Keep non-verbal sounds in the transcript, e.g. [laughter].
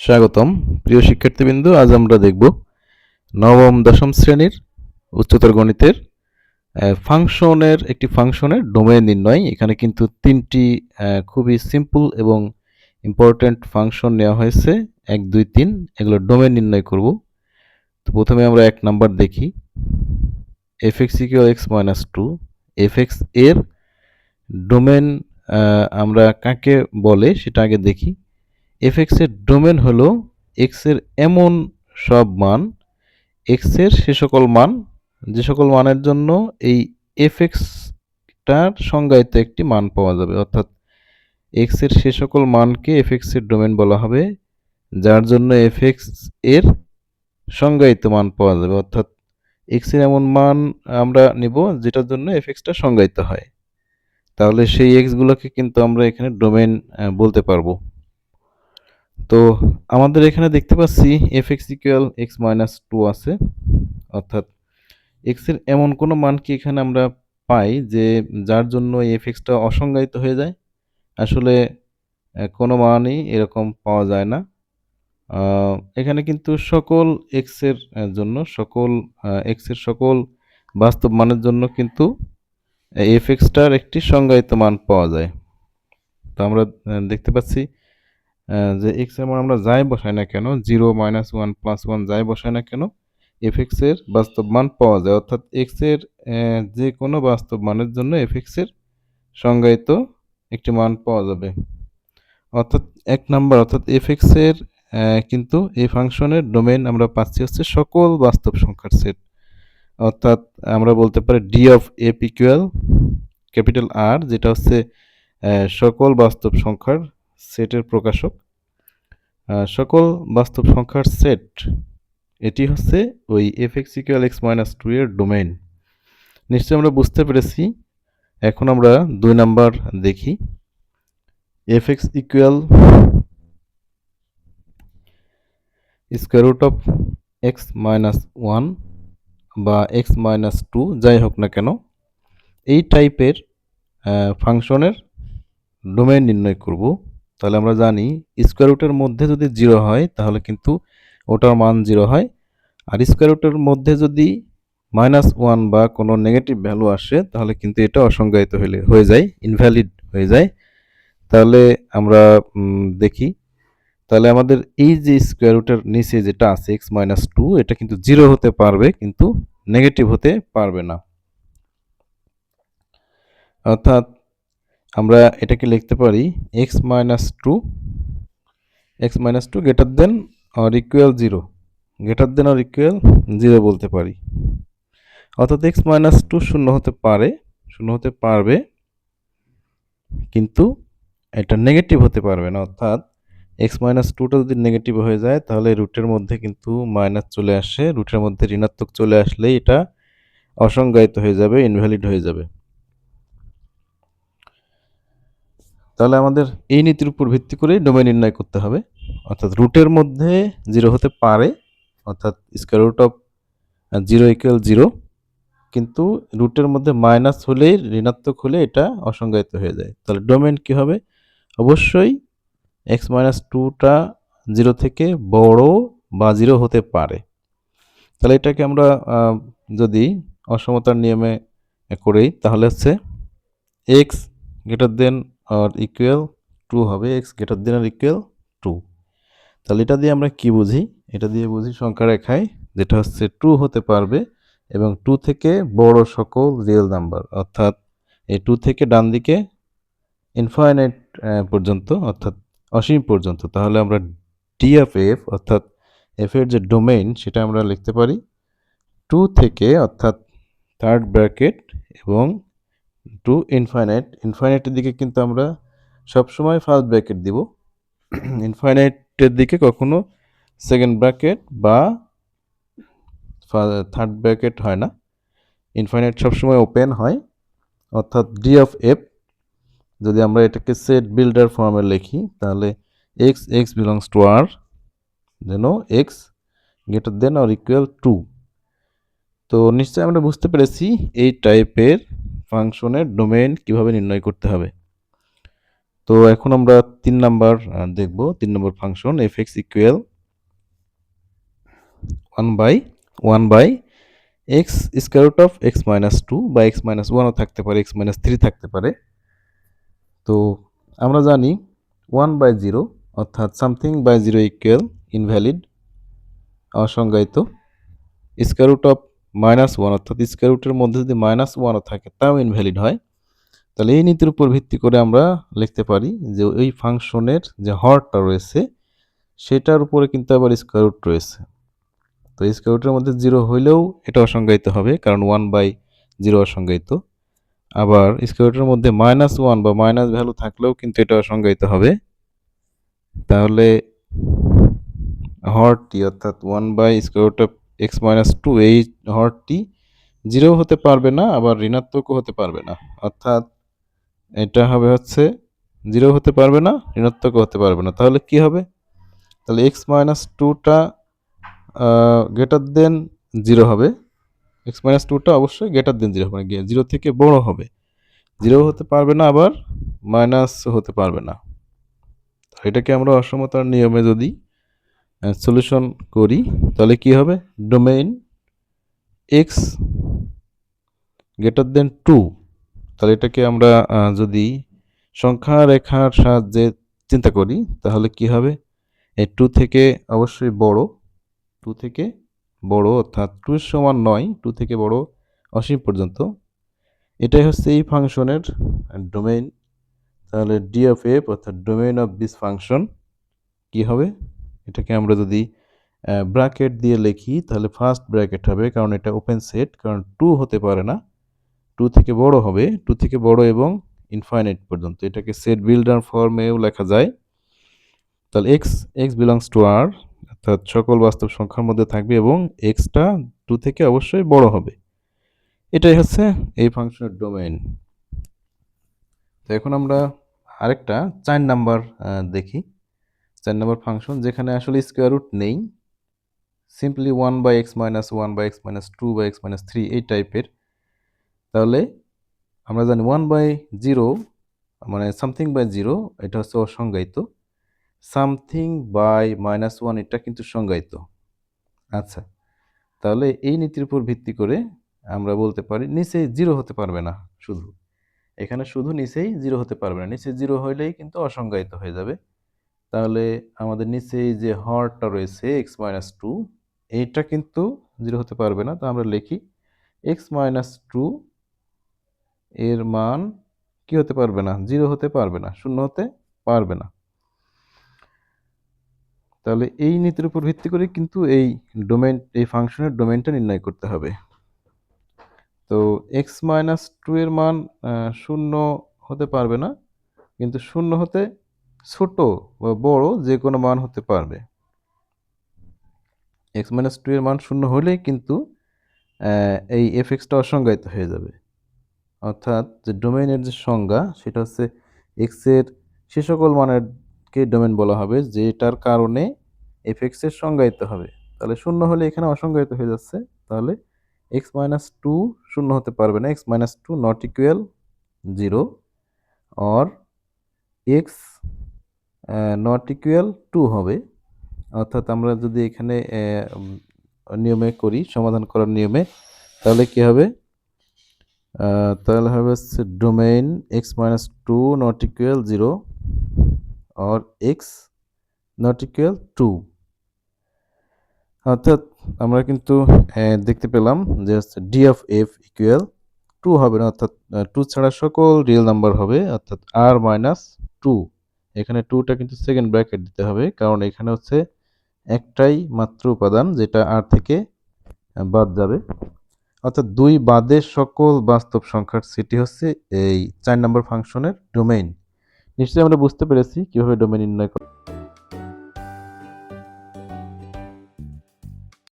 স্বাগতম। প্রিয় শিক্ষার্থীবৃন্দ, আজ আমরা দেখব নবম, দশম শ্রেণির উচ্চতর গণিতের ফাংশনের, একটি ফাংশনের ডোমেন নির্ণয়। এখানে কিন্তু তিনটি খুবই সিম্পল এবং ইম্পর্ট্যান্ট ফাংশন নেওয়া হয়েছে। এক, দুই, তিন, এগুলো ডোমেন নির্ণয় করব। তো প্রথমে আমরা এক নাম্বার দেখি। F x equal x minus two. F এক্সের ডোমেন আমরা কাকে বলে সেটা আগে দেখি। এফ এক্সের ডোমেন হলো এক্সের এমন সব মান এক্সের সে সকল মান, যে সকল মানের জন্য এই এফ এক্সটার সংজ্ঞায়িত একটি মান পাওয়া যাবে। অর্থাৎ এক্সের সে সকল মানকে এফ এক্সের ডোমেন বলা হবে, যার জন্য এফ এর সংজ্ঞায়িত মান পাওয়া যাবে। অর্থাৎ এক্সের এমন মান আমরা নিব, যেটার জন্য এফ এক্সটা সংজ্ঞায়িত হয়। তাহলে সেই এক্সগুলোকে কিন্তু আমরা এখানে ডোমেন বলতে পারব। তো আমাদের এখানে দেখতে পাচ্ছি f x equal x minus two আছে। অর্থাৎ এক্সের এমন কোনো মান কি এখানে আমরা পাই যে যার জন্য এফ এক্সটা অসংজ্ঞায়িত হয়ে যায়? আসলে কোনো মানই এরকম পাওয়া যায় না। এখানে কিন্তু সকল এক্সের আহ, জন্য সকল এক্সের সকল বাস্তব মানের জন্য কিন্তু এফ এক্সটার একটি সংজ্ঞায়িত মান পাওয়া যায়। তো আমরা দেখতে পাচ্ছি যে এক্সের মান আমরা যাই বসাই না কেন zero minus one plus one যাই বসাই না কেন এফ এক্সের বাস্তব মান পাওয়া যায়। অর্থাৎ এক্সের যে কোনো বাস্তব মানের জন্য এফ এক্সের সংজ্ঞায়িত একটি মান পাওয়া যাবে। অর্থাৎ এক নাম্বার, অর্থাৎ এফ এক্সের কিন্তু এই ফাংশনের ডোমেন আমরা পাচ্ছি হচ্ছে সকল বাস্তব সংখ্যার সেট। অর্থাৎ আমরা বলতে পারি d of f equal capital R যেটা হচ্ছে সকল বাস্তব সংখ্যার সেটের প্রকাশক। সকল বাস্তব সংখ্যার সেট, এটি হচ্ছে ওই f x equal x minus two এর ডোমেন নিশ্চয়ই আমরা বুঝতে পেরেছি। এখন আমরা দুই নাম্বার দেখি। F x equal square root of x minus one বা এক্স মাইনাস টু যাই হোক না কেন, এই টাইপের ফাংশনের ডোমেন নির্ণয় করব। তাহলে আমরা জানি স্কোয়ার রুটের মধ্যে যদি জিরো হয়, তাহলে কিন্তু ওটার মান জিরো হয়। আর স্কোয়ার রুটের মধ্যে যদি মাইনাস ওয়ান বা কোনো নেগেটিভ ভ্যালু আসে, তাহলে কিন্তু এটা অসংজ্ঞায়িত হলে, হয়ে যায় ইনভ্যালিড হয়ে যায়। তাহলে আমরা দেখি। তাহলে আমাদের এই যে স্কোয়ার রুটের নিচে যেটা আছে এক্স মাইনাস টু এটা কিন্তু জিরো হতে পারবে, কিন্তু নেগেটিভ হতে পারবে না। অর্থাৎ আমরা এটাকে লিখতে পারি x minus two x minus two greater than or equal zero greater than or equal zero বলতে পারি। অর্থাৎ এক্স মাইনাস টু শূন্য হতে পারে, শূন্য হতে পারবে, কিন্তু এটা নেগেটিভ হতে পারবে না। অর্থাৎ এক্স মাইনাস টুটা যদি নেগেটিভ হয়ে যায়, তাহলে রুটের মধ্যে কিন্তু মাইনাস চলে আসে রুটের মধ্যে ঋণাত্মক চলে আসলে এটা অসংজ্ঞায়িত হয়ে যাবে ইনভ্যালিড হয়ে যাবে। তাহলে আমাদের এই নীতির উপর ভিত্তি করে ডোমেন নির্ণয় করতে হবে। অর্থাৎ রুটের মধ্যে জিরো হতে পারে, অর্থাৎ square root of zero equal zero কিন্তু রুটের মধ্যে মাইনাস হলে ঋণাত্মক হলে এটা অসংজ্ঞায়িত হয়ে যায়। তাহলে ডোমেন কি হবে? অবশ্যই এক্স মাইনাস টুটা জিরো থেকে বড় বা জিরো হতে পারে। তাহলে এটাকে আমরা যদি অসমতার নিয়মে করি, তাহলে হচ্ছে x greater than or equal to হবে x greater than or equal to তাহলে এটা দিয়ে আমরা কি বুঝি? এটা দিয়ে বুঝি সংখ্যা রেখায় যেটা হচ্ছে টু হতে পারবে এবং টু থেকে বড় সকল রিয়েল নাম্বার অর্থাৎ এই টু থেকে ডান দিকে ইনফাইনাইট পর্যন্ত, অর্থাৎ অসীম পর্যন্ত। তাহলে আমরা ডি অফ এফ অর্থাৎ এফ এর যে ডোমেইন সেটা আমরা লিখতে পারি। টু থেকে, অর্থাৎ থার্ড ব্র্যাকেট এবং টু ইনফাইনাইট ইনফাইনাইটের দিকে কিন্তু আমরা সবসময় ফার্স্ট ব্র্যাকেট দিব। [clears throat] ইনফাইনাইটের দিকে কখনো সেকেন্ড ব্র্যাকেট বা থার্ড ব্র্যাকেট হয় না। ইনফাইনাইট সবসময় ওপেন হয়। অর্থাৎ ডি অফ এফ যদি আমরা এটাকে সেট বিল্ডার ফর্মে লিখি, তাহলে x x belongs to R যেন x greater than or equal to তো নিশ্চয়ই আমরা বুঝতে পেরেছি এই টাইপের ফাংশনের ডোমেন কীভাবে নির্ণয় করতে হবে? তো এখন আমরা তিন নাম্বার দেখব। তিন নম্বর function f x equal one by one by x square root of x minus two বা এক্স মাইনাস ওয়ানও থাকতে পারে এক্স মাইনাস থ্রি থাকতে পারে। তো আমরা জানি ওয়ান বাই জিরো অর্থাৎ something by zero equal invalid অসংজ্ঞায়িত square root of minus one অর্থাৎ স্কোয়ার রুটের মধ্যে যদি মাইনাস ওয়ানও থাকে, তাও ইনভ্যালিড হয়। তাহলে এই নীতির উপর ভিত্তি করে আমরা লিখতে পারি যে ওই ফাংশনের যে হরটা রয়েছে, সেটার উপরে কিন্তু আবার স্কোয়ার রুট রয়েছে। তো স্কোয়ার রুটের মধ্যে জিরো হইলেও এটা অসংজ্ঞায়িত হবে, কারণ ওয়ান বাই জিরো অসংজ্ঞায়িত। আবার স্কোয়ার রুটের মধ্যে মাইনাস ওয়ান বা মাইনাস ভ্যালু থাকলেও কিন্তু এটা অসংজ্ঞায়িত হবে। তাহলে হরটি অর্থাৎ one by square root of x minus two এই হরটি জিরো হতে পারবে না, আবার ঋণাত্মকও হতে পারবে না। অর্থাৎ এটা হবে হচ্ছে জিরো হতে পারবে না, ঋণাত্মকও হতে পারবে না। তাহলে কি হবে? তাহলে এক্স মাইনাস টুটা গ্রেটার দেন জিরো হবে। এক্স মাইনাস টুটা অবশ্যই গ্রেটার দেন জিরো হবে জিরো থেকে বড় হবে। জিরো হতে পারবে না, আবার মাইনাস হতে পারবে না। এটাকে আমরা অসমতার নিয়মে যদি সলিউশন করি, তাহলে কি হবে? Domain x greater than two তাহলে এটাকে আমরা যদি সংখ্যা রেখার সাহায্যে চিন্তা করি, তাহলে কি হবে? এই টু থেকে অবশ্যই বড় টু থেকে বড় অর্থাৎ টু সমান নয় টু থেকে বড় অসীম পর্যন্ত। এটাই হচ্ছে এই ফাংশনের ডোমেইন তাহলে ডি অফ এফ অর্থাৎ ডোমেইন অফ দিস ফাংশন কি হবে? এটাকে আমরা যদি ব্র্যাকেট দিয়ে লিখি, তাহলে ফার্স্ট ব্র্যাকেট হবে, কারণ এটা ওপেন সেট কারণ টু হতে পারে না। টু থেকে বড় হবে টু থেকে বড় এবং ইনফাইনাইট পর্যন্ত। এটাকে সেট বিল্ডার ফর্মেও লেখা যায়। তাহলে x x belongs to R অর্থাৎ সকল বাস্তব সংখ্যার মধ্যে থাকবে এবং এক্সটা টু থেকে অবশ্যই বড় হবে। এটাই হচ্ছে এই ফাংশনের ডোমেইন তো এখন আমরা আরেকটা চার নাম্বার দেখি। চার নাম্বার ফাংশন যেখানে আসলে স্কোয়ার রুট নেই। Simply one by X minus one by X minus two by X minus three এই টাইপের তাহলে আমরা জানি ওয়ান বাই জিরো মানে সামথিং বাই জিরো এটা হচ্ছে অসংজ্ঞায়িত। সামথিং বাই মাইনাস ওয়ান এটা কিন্তু সংজ্ঞায়িত। আচ্ছা তাহলে এই নীতির উপর ভিত্তি করে আমরা বলতে পারি, নিচে জিরো হতে পারবে না শুধু। এখানে শুধু নিচেই জিরো হতে পারবে না। নিচে জিরো হইলেই কিন্তু অসংজ্ঞায়িত হয়ে যাবে। তাহলে আমাদের নিচে এই যে হরটা রয়েছে, এক্স মাইনাস টু, এইটা কিন্তু জিরো হতে পারবে না। তো আমরা লিখি, এক্স মাইনাস টু এর মান কি হতে পারবে না? জিরো হতে পারবে না, শূন্য হতে পারবে না। তাহলে এই নীতির উপর ভিত্তি করে কিন্তু এই ডোমেন, এই ফাংশনের ডোমেনটা নির্ণয় করতে হবে। তো এক্স মাইনাস টু এর মান শূন্য হতে পারবে না, কিন্তু শূন্য হতে ছোট বা বড় যে কোনো মান হতে পারবে। এক্স মাইনাস টু এর মান শূন্য হলেই কিন্তু এই এফ এক্সটা অসংজ্ঞায়িত হয়ে যাবে। অর্থাৎ যে ডোমেনের যে সংজ্ঞা, সেটা হচ্ছে এক্সের সে সকল মানেরকে ডোমেন বলা হবে, যেটার কারণে এফ এক্সের সংজ্ঞায়িত হবে। তাহলে শূন্য হলে এখানে অসংজ্ঞায়িত হয়ে যাচ্ছে। তাহলে এক্স মাইনাস টু শূন্য হতে পারবে না। X minus two not equal zero or x not equal two হবে। অর্থাৎ আমরা যদি এখানে নিয়মে করি, সমাধান করার নিয়মে, তাহলে কি হবে? তাহলে হবে domain x minus two not equal zero or x not equal two অর্থাৎ আমরা কিন্তু দেখতে পেলাম যে হচ্ছে d of f equal to হবে না। অর্থাৎ টু ছাড়া সকল রিয়েল নাম্বার হবে। অর্থাৎ আর মাইনাস টু এখানে টুটা কিন্তু সেকেন্ড ব্র্যাকেট দিতে হবে, কারণ এখানে হচ্ছে একটাই মাত্র উপাদান যেটা আর থেকে বাদ যাবে। অর্থাৎ দুই বাদে সকল বাস্তব সংখ্যার সেটি হচ্ছে এই চার নম্বর ফাংশনের ডোমেইন নিশ্চয়ই আমরা বুঝতে পেরেছি কীভাবে ডোমেইন নির্ণয় করা